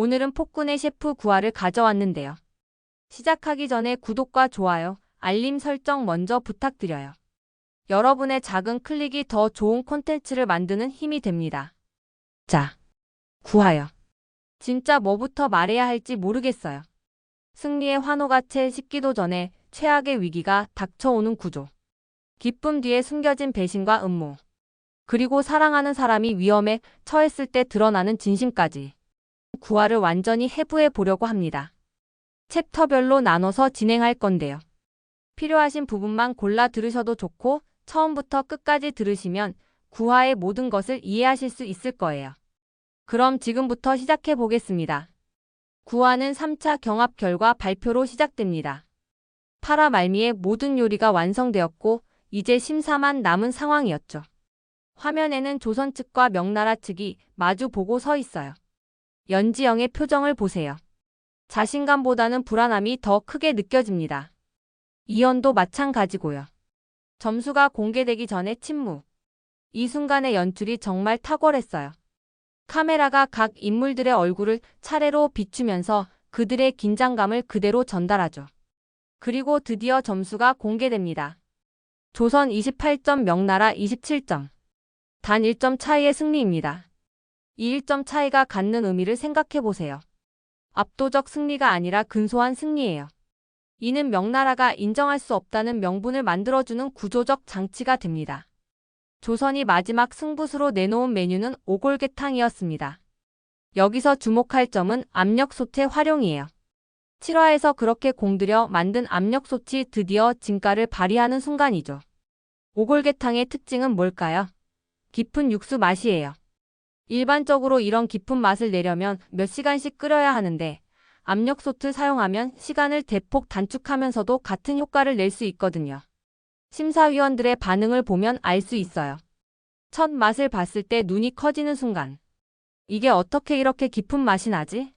오늘은 폭군의 셰프 구화를 가져왔는데요. 시작하기 전에 구독과 좋아요, 알림 설정 먼저 부탁드려요. 여러분의 작은 클릭이 더 좋은 콘텐츠를 만드는 힘이 됩니다. 자, 구하여. 진짜 뭐부터 말해야 할지 모르겠어요. 승리의 환호가 채 식기도 전에 최악의 위기가 닥쳐오는 구조. 기쁨 뒤에 숨겨진 배신과 음모. 그리고 사랑하는 사람이 위험에 처했을 때 드러나는 진심까지. 구화를 완전히 해부해 보려고 합니다. 챕터별로 나눠서 진행할 건데요. 필요하신 부분만 골라 들으셔도 좋고 처음부터 끝까지 들으시면 구화의 모든 것을 이해하실 수 있을 거예요. 그럼 지금부터 시작해 보겠습니다. 구화는 3차 경합 결과 발표로 시작됩니다. 파라 말미에 모든 요리가 완성되었고 이제 심사만 남은 상황이었죠. 화면에는 조선 측과 명나라 측이 마주 보고 서 있어요. 연지영의 표정을 보세요. 자신감보다는 불안함이 더 크게 느껴집니다. 이연도 마찬가지고요. 점수가 공개되기 전에 침묵. 이 순간의 연출이 정말 탁월했어요. 카메라가 각 인물들의 얼굴을 차례로 비추면서 그들의 긴장감을 그대로 전달하죠. 그리고 드디어 점수가 공개됩니다. 조선 28점, 명나라 27점. 단 1점 차이의 승리입니다. 이 1점 차이가 갖는 의미를 생각해 보세요. 압도적 승리가 아니라 근소한 승리예요. 이는 명나라가 인정할 수 없다는 명분을 만들어주는 구조적 장치가 됩니다. 조선이 마지막 승부수로 내놓은 메뉴는 오골개탕이었습니다. 여기서 주목할 점은 압력솥의 활용이에요. 7화에서 그렇게 공들여 만든 압력솥이 드디어 진가를 발휘하는 순간이죠. 오골개탕의 특징은 뭘까요? 깊은 육수 맛이에요. 일반적으로 이런 깊은 맛을 내려면 몇 시간씩 끓여야 하는데 압력솥을 사용하면 시간을 대폭 단축하면서도 같은 효과를 낼 수 있거든요. 심사위원들의 반응을 보면 알 수 있어요. 첫 맛을 봤을 때 눈이 커지는 순간. 이게 어떻게 이렇게 깊은 맛이 나지?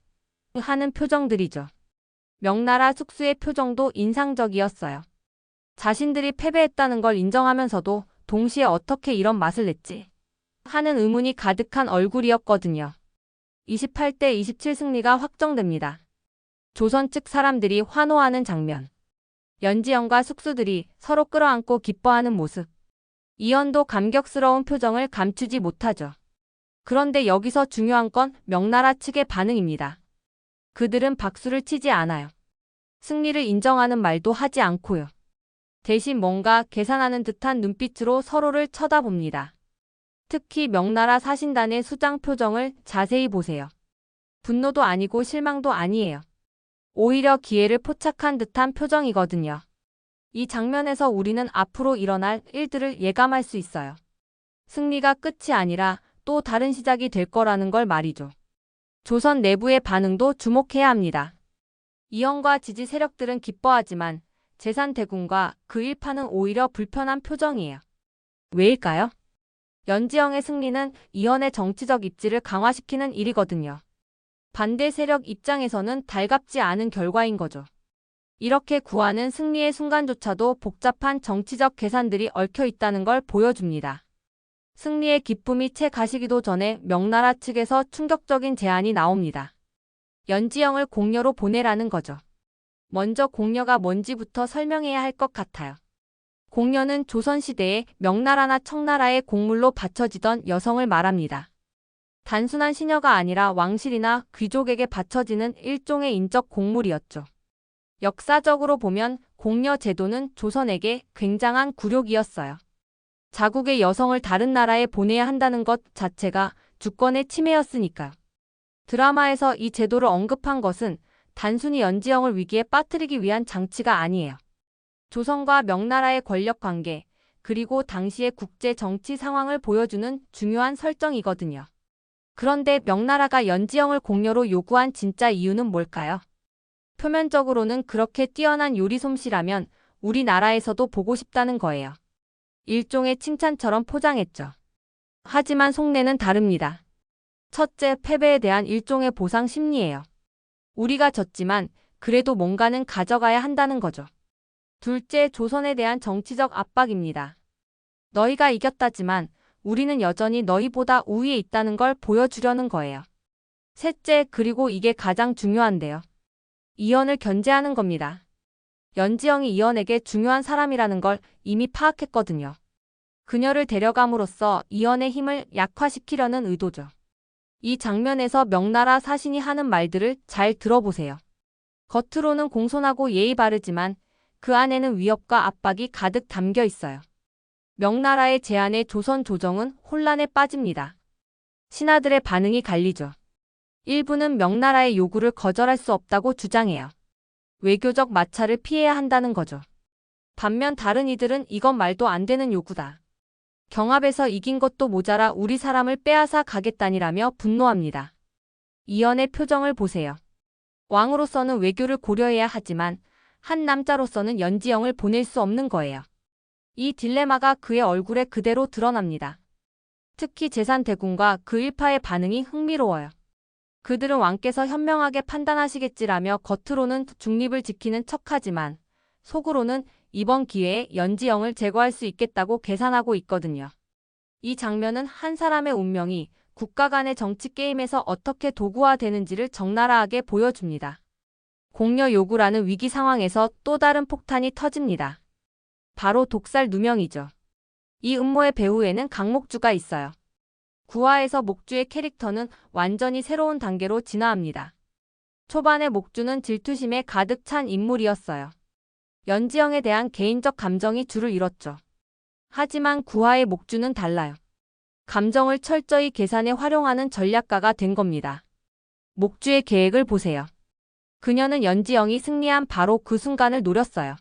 하는 표정들이죠. 명나라 숙수의 표정도 인상적이었어요. 자신들이 패배했다는 걸 인정하면서도 동시에 어떻게 이런 맛을 냈지? 하는 의문이 가득한 얼굴이었거든요. 28대 27 승리가 확정됩니다. 조선 측 사람들이 환호하는 장면. 연지영과 숙수들이 서로 끌어안고 기뻐하는 모습. 이연도 감격스러운 표정을 감추지 못하죠. 그런데 여기서 중요한 건 명나라 측의 반응입니다. 그들은 박수를 치지 않아요. 승리를 인정하는 말도 하지 않고요. 대신 뭔가 계산하는 듯한 눈빛으로 서로를 쳐다봅니다. 특히 명나라 사신단의 수장 표정을 자세히 보세요. 분노도 아니고 실망도 아니에요. 오히려 기회를 포착한 듯한 표정이거든요. 이 장면에서 우리는 앞으로 일어날 일들을 예감할 수 있어요. 승리가 끝이 아니라 또 다른 시작이 될 거라는 걸 말이죠. 조선 내부의 반응도 주목해야 합니다. 이영과 지지 세력들은 기뻐하지만 재산 대군과 그 일파는 오히려 불편한 표정이에요. 왜일까요? 연지영의 승리는 이현의 정치적 입지를 강화시키는 일이거든요. 반대 세력 입장에서는 달갑지 않은 결과인 거죠. 이렇게 구하는 승리의 순간조차도 복잡한 정치적 계산들이 얽혀 있다는 걸 보여줍니다. 승리의 기쁨이 채 가시기도 전에 명나라 측에서 충격적인 제안이 나옵니다. 연지영을 공녀로 보내라는 거죠. 먼저 공녀가 뭔지부터 설명해야 할 것 같아요. 공녀는 조선시대에 명나라나 청나라의 공물로 바쳐지던 여성을 말합니다. 단순한 시녀가 아니라 왕실이나 귀족에게 바쳐지는 일종의 인적 공물이었죠. 역사적으로 보면 공녀 제도는 조선에게 굉장한 굴욕이었어요. 자국의 여성을 다른 나라에 보내야 한다는 것 자체가 주권의 침해였으니까요. 드라마에서 이 제도를 언급한 것은 단순히 연지영을 위기에 빠뜨리기 위한 장치가 아니에요. 조선과 명나라의 권력 관계, 그리고 당시의 국제 정치 상황을 보여주는 중요한 설정이거든요. 그런데 명나라가 연지영을 공녀로 요구한 진짜 이유는 뭘까요? 표면적으로는 그렇게 뛰어난 요리 솜씨라면 우리나라에서도 보고 싶다는 거예요. 일종의 칭찬처럼 포장했죠. 하지만 속내는 다릅니다. 첫째, 패배에 대한 일종의 보상 심리예요. 우리가 졌지만 그래도 뭔가는 가져가야 한다는 거죠. 둘째, 조선에 대한 정치적 압박입니다. 너희가 이겼다지만 우리는 여전히 너희보다 우위에 있다는 걸 보여주려는 거예요. 셋째, 그리고 이게 가장 중요한데요. 이연을 견제하는 겁니다. 연지영이 이연에게 중요한 사람이라는 걸 이미 파악했거든요. 그녀를 데려감으로써 이연의 힘을 약화시키려는 의도죠. 이 장면에서 명나라 사신이 하는 말들을 잘 들어보세요. 겉으로는 공손하고 예의 바르지만 그 안에는 위협과 압박이 가득 담겨 있어요. 명나라의 제안에 조선 조정은 혼란에 빠집니다. 신하들의 반응이 갈리죠. 일부는 명나라의 요구를 거절할 수 없다고 주장해요. 외교적 마찰을 피해야 한다는 거죠. 반면 다른 이들은 이건 말도 안 되는 요구다. 경합에서 이긴 것도 모자라 우리 사람을 빼앗아 가겠다니라며 분노합니다. 이연의 표정을 보세요. 왕으로서는 외교를 고려해야 하지만 한 남자로서는 연지영을 보낼 수 없는 거예요. 이 딜레마가 그의 얼굴에 그대로 드러납니다. 특히 재산 대군과 그 일파의 반응이 흥미로워요. 그들은 왕께서 현명하게 판단하시겠지라며 겉으로는 중립을 지키는 척하지만 속으로는 이번 기회에 연지영을 제거할 수 있겠다고 계산하고 있거든요. 이 장면은 한 사람의 운명이 국가 간의 정치 게임에서 어떻게 도구화되는지를 적나라하게 보여줍니다. 공여 요구라는 위기 상황에서 또 다른 폭탄이 터집니다. 바로 독살 누명이죠. 이 음모의 배후에는 강목주가 있어요. 구화에서 목주의 캐릭터는 완전히 새로운 단계로 진화합니다. 초반에 목주는 질투심에 가득 찬 인물이었어요. 연지영에 대한 개인적 감정이 줄을 잃었죠. 하지만 구화의 목주는 달라요. 감정을 철저히 계산해 활용하는 전략가가 된 겁니다. 목주의 계획을 보세요. 그녀는 연지영이 승리한 바로 그 순간을 노렸어요.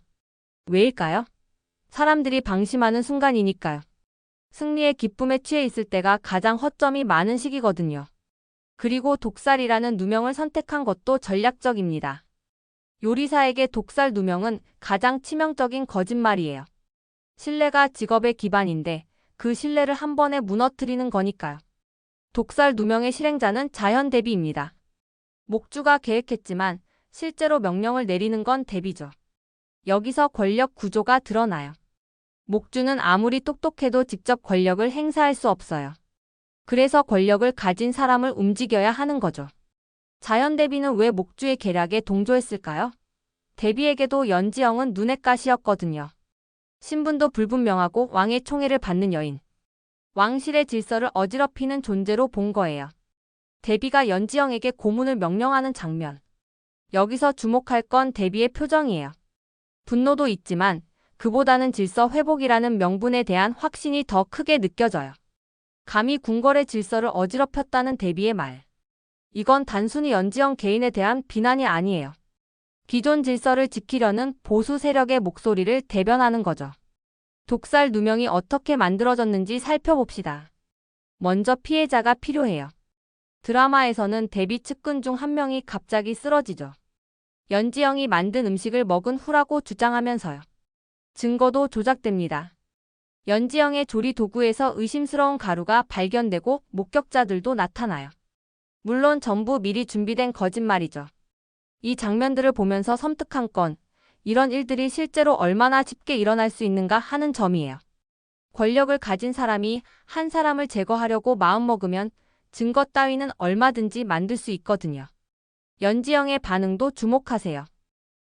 왜일까요? 사람들이 방심하는 순간이니까요. 승리의 기쁨에 취해 있을 때가 가장 허점이 많은 시기거든요. 그리고 독살이라는 누명을 선택한 것도 전략적입니다. 요리사에게 독살 누명은 가장 치명적인 거짓말이에요. 신뢰가 직업의 기반인데 그 신뢰를 한 번에 무너뜨리는 거니까요. 독살 누명의 실행자는 자연 대비입니다. 목주가 계획했지만 실제로 명령을 내리는 건 대비죠. 여기서 권력 구조가 드러나요. 목주는 아무리 똑똑해도 직접 권력을 행사할 수 없어요. 그래서 권력을 가진 사람을 움직여야 하는 거죠. 자연 대비는 왜 목주의 계략에 동조했을까요? 대비에게도 연지영은 눈엣 가시였거든요. 신분도 불분명하고 왕의 총애를 받는 여인. 왕실의 질서를 어지럽히는 존재로 본 거예요. 대비가 연지영에게 고문을 명령하는 장면. 여기서 주목할 건 대비의 표정이에요. 분노도 있지만 그보다는 질서 회복이라는 명분에 대한 확신이 더 크게 느껴져요. 감히 궁궐의 질서를 어지럽혔다는 대비의 말. 이건 단순히 연지영 개인에 대한 비난이 아니에요. 기존 질서를 지키려는 보수 세력의 목소리를 대변하는 거죠. 독살 누명이 어떻게 만들어졌는지 살펴봅시다. 먼저 피해자가 필요해요. 드라마에서는 데뷔 측근 중 한 명이 갑자기 쓰러지죠. 연지영이 만든 음식을 먹은 후라고 주장하면서요. 증거도 조작됩니다. 연지영의 조리 도구에서 의심스러운 가루가 발견되고 목격자들도 나타나요. 물론 전부 미리 준비된 거짓말이죠. 이 장면들을 보면서 섬뜩한 건 이런 일들이 실제로 얼마나 쉽게 일어날 수 있는가 하는 점이에요. 권력을 가진 사람이 한 사람을 제거하려고 마음먹으면 증거 따위는 얼마든지 만들 수 있거든요. 연지영의 반응도 주목하세요.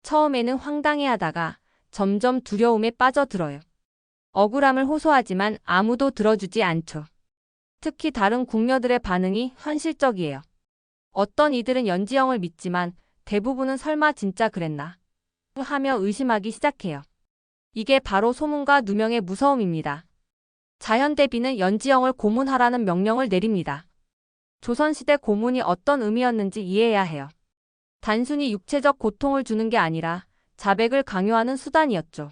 처음에는 황당해하다가 점점 두려움에 빠져들어요. 억울함을 호소하지만 아무도 들어주지 않죠. 특히 다른 궁녀들의 반응이 현실적이에요. 어떤 이들은 연지영을 믿지만 대부분은 설마 진짜 그랬나? 하며 의심하기 시작해요. 이게 바로 소문과 누명의 무서움입니다. 자현대비는 연지영을 고문하라는 명령을 내립니다. 조선시대 고문이 어떤 의미였는지 이해해야 해요. 단순히 육체적 고통을 주는 게 아니라 자백을 강요하는 수단이었죠.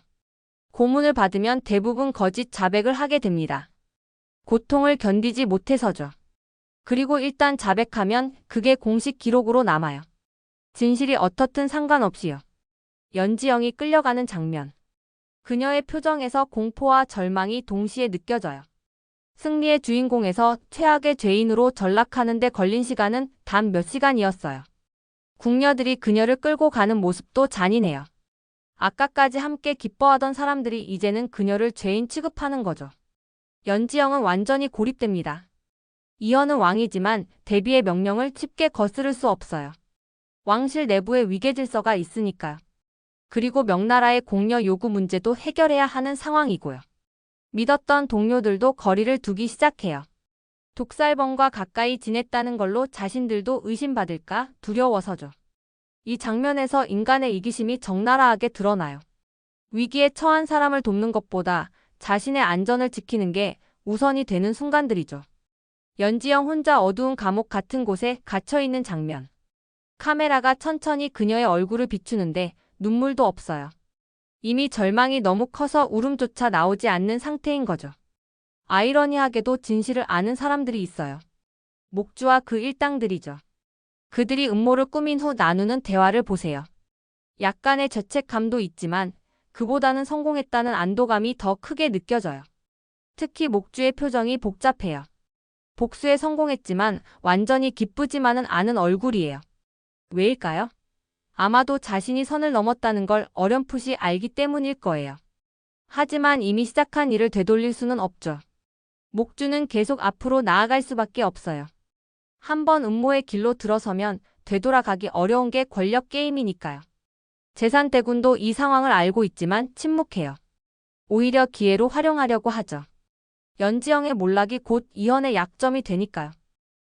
고문을 받으면 대부분 거짓 자백을 하게 됩니다. 고통을 견디지 못해서죠. 그리고 일단 자백하면 그게 공식 기록으로 남아요. 진실이 어떻든 상관없이요. 연지영이 끌려가는 장면. 그녀의 표정에서 공포와 절망이 동시에 느껴져요. 승리의 주인공에서 최악의 죄인으로 전락하는 데 걸린 시간은 단 몇 시간이었어요. 궁녀들이 그녀를 끌고 가는 모습도 잔인해요. 아까까지 함께 기뻐하던 사람들이 이제는 그녀를 죄인 취급하는 거죠. 연지영은 완전히 고립됩니다. 이현은 왕이지만 대비의 명령을 쉽게 거스를 수 없어요. 왕실 내부에 위계 질서가 있으니까요. 그리고 명나라의 공여 요구 문제도 해결해야 하는 상황이고요. 믿었던 동료들도 거리를 두기 시작해요. 독살범과 가까이 지냈다는 걸로 자신들도 의심받을까 두려워서죠. 이 장면에서 인간의 이기심이 적나라하게 드러나요. 위기에 처한 사람을 돕는 것보다 자신의 안전을 지키는 게 우선이 되는 순간들이죠. 연지영 혼자 어두운 감옥 같은 곳에 갇혀 있는 장면. 카메라가 천천히 그녀의 얼굴을 비추는데 눈물도 없어요. 이미 절망이 너무 커서 울음조차 나오지 않는 상태인 거죠. 아이러니하게도 진실을 아는 사람들이 있어요. 목주와 그 일당들이죠. 그들이 음모를 꾸민 후 나누는 대화를 보세요. 약간의 죄책감도 있지만 그보다는 성공했다는 안도감이 더 크게 느껴져요. 특히 목주의 표정이 복잡해요. 복수에 성공했지만 완전히 기쁘지만은 않은 얼굴이에요. 왜일까요? 아마도 자신이 선을 넘었다는 걸 어렴풋이 알기 때문일 거예요. 하지만 이미 시작한 일을 되돌릴 수는 없죠. 목주는 계속 앞으로 나아갈 수밖에 없어요. 한번 음모의 길로 들어서면 되돌아가기 어려운 게 권력 게임이니까요. 재산 대군도 이 상황을 알고 있지만 침묵해요. 오히려 기회로 활용하려고 하죠. 연지영의 몰락이 곧 이현의 약점이 되니까요.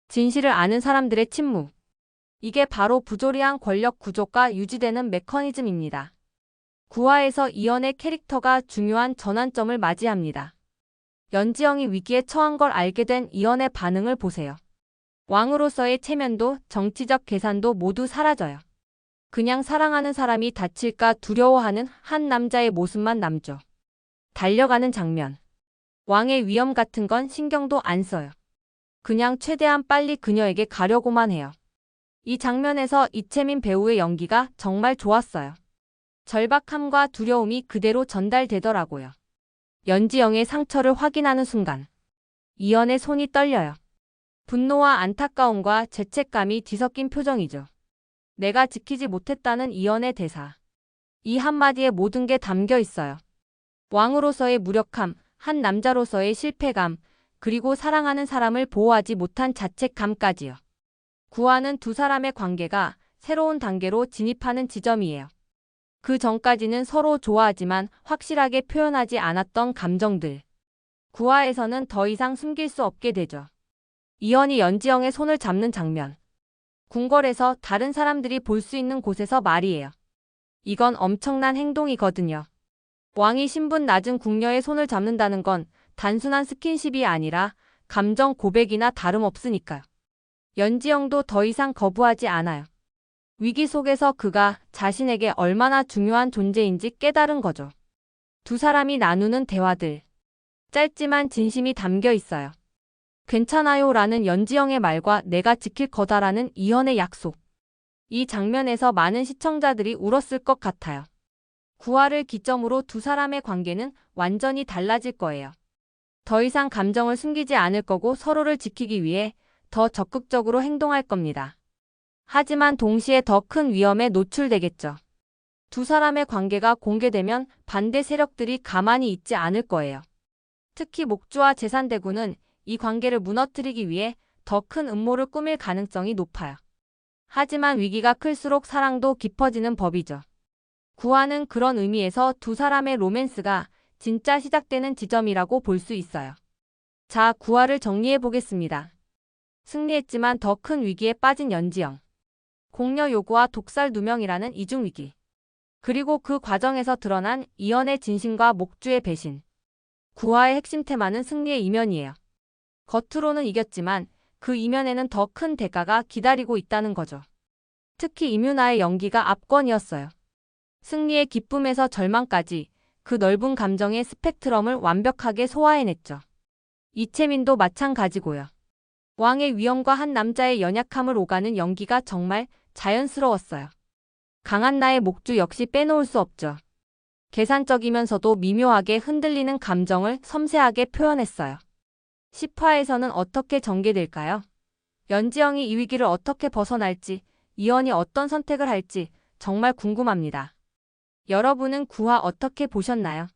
진실을 아는 사람들의 침묵. 이게 바로 부조리한 권력 구조가 유지되는 메커니즘입니다. 9화에서 이현의 캐릭터가 중요한 전환점을 맞이합니다. 연지영이 위기에 처한 걸 알게 된 이현의 반응을 보세요. 왕으로서의 체면도 정치적 계산도 모두 사라져요. 그냥 사랑하는 사람이 다칠까 두려워하는 한 남자의 모습만 남죠. 달려가는 장면. 왕의 위험 같은 건 신경도 안 써요. 그냥 최대한 빨리 그녀에게 가려고만 해요. 이 장면에서 이채민 배우의 연기가 정말 좋았어요. 절박함과 두려움이 그대로 전달되더라고요. 연지영의 상처를 확인하는 순간 이연의 손이 떨려요. 분노와 안타까움과 죄책감이 뒤섞인 표정이죠. 내가 지키지 못했다는 이연의 대사. 이 한마디에 모든 게 담겨 있어요. 왕으로서의 무력함, 한 남자로서의 실패감, 그리고 사랑하는 사람을 보호하지 못한 자책감까지요. 구하는 두 사람의 관계가 새로운 단계로 진입하는 지점이에요. 그 전까지는 서로 좋아하지만 확실하게 표현하지 않았던 감정들. 구화에서는 더 이상 숨길 수 없게 되죠. 이현이 연지영의 손을 잡는 장면. 궁궐에서 다른 사람들이 볼 수 있는 곳에서 말이에요. 이건 엄청난 행동이거든요. 왕이 신분 낮은 궁녀의 손을 잡는다는 건 단순한 스킨십이 아니라 감정 고백이나 다름없으니까요. 연지영도 더 이상 거부하지 않아요. 위기 속에서 그가 자신에게 얼마나 중요한 존재인지 깨달은 거죠. 두 사람이 나누는 대화들. 짧지만 진심이 담겨 있어요. 괜찮아요 라는 연지영의 말과 내가 지킬 거다라는 이현의 약속. 이 장면에서 많은 시청자들이 울었을 것 같아요. 구화를 기점으로 두 사람의 관계는 완전히 달라질 거예요. 더 이상 감정을 숨기지 않을 거고 서로를 지키기 위해 더 적극적으로 행동할 겁니다. 하지만 동시에 더 큰 위험에 노출되겠죠. 두 사람의 관계가 공개되면 반대 세력들이 가만히 있지 않을 거예요. 특히 목주와 재산대군은 이 관계를 무너뜨리기 위해 더 큰 음모를 꾸밀 가능성이 높아요. 하지만 위기가 클수록 사랑도 깊어지는 법이죠. 구화는 그런 의미에서 두 사람의 로맨스가 진짜 시작되는 지점이라고 볼 수 있어요. 자, 구화를 정리해 보겠습니다. 승리했지만 더 큰 위기에 빠진 연지영. 공여 요구와 독살 누명이라는 이중 위기. 그리고 그 과정에서 드러난 이연의 진심과 목주의 배신. 구화의 핵심 테마는 승리의 이면이에요. 겉으로는 이겼지만 그 이면에는 더 큰 대가가 기다리고 있다는 거죠. 특히 이뮤나의 연기가 압권이었어요. 승리의 기쁨에서 절망까지 그 넓은 감정의 스펙트럼을 완벽하게 소화해냈죠. 이채민도 마찬가지고요. 왕의 위엄과 한 남자의 연약함을 오가는 연기가 정말 자연스러웠어요. 강한 나의 목주 역시 빼놓을 수 없죠. 계산적이면서도 미묘하게 흔들리는 감정을 섬세하게 표현했어요. 10화에서는 어떻게 전개될까요? 연지영이 이 위기를 어떻게 벗어날지, 이연이 어떤 선택을 할지 정말 궁금합니다. 여러분은 9화 어떻게 보셨나요?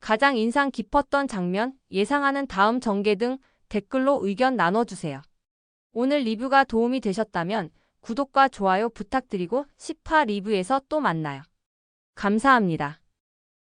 가장 인상 깊었던 장면, 예상하는 다음 전개 등 댓글로 의견 나눠주세요. 오늘 리뷰가 도움이 되셨다면 구독과 좋아요 부탁드리고 10화 리뷰에서 또 만나요. 감사합니다.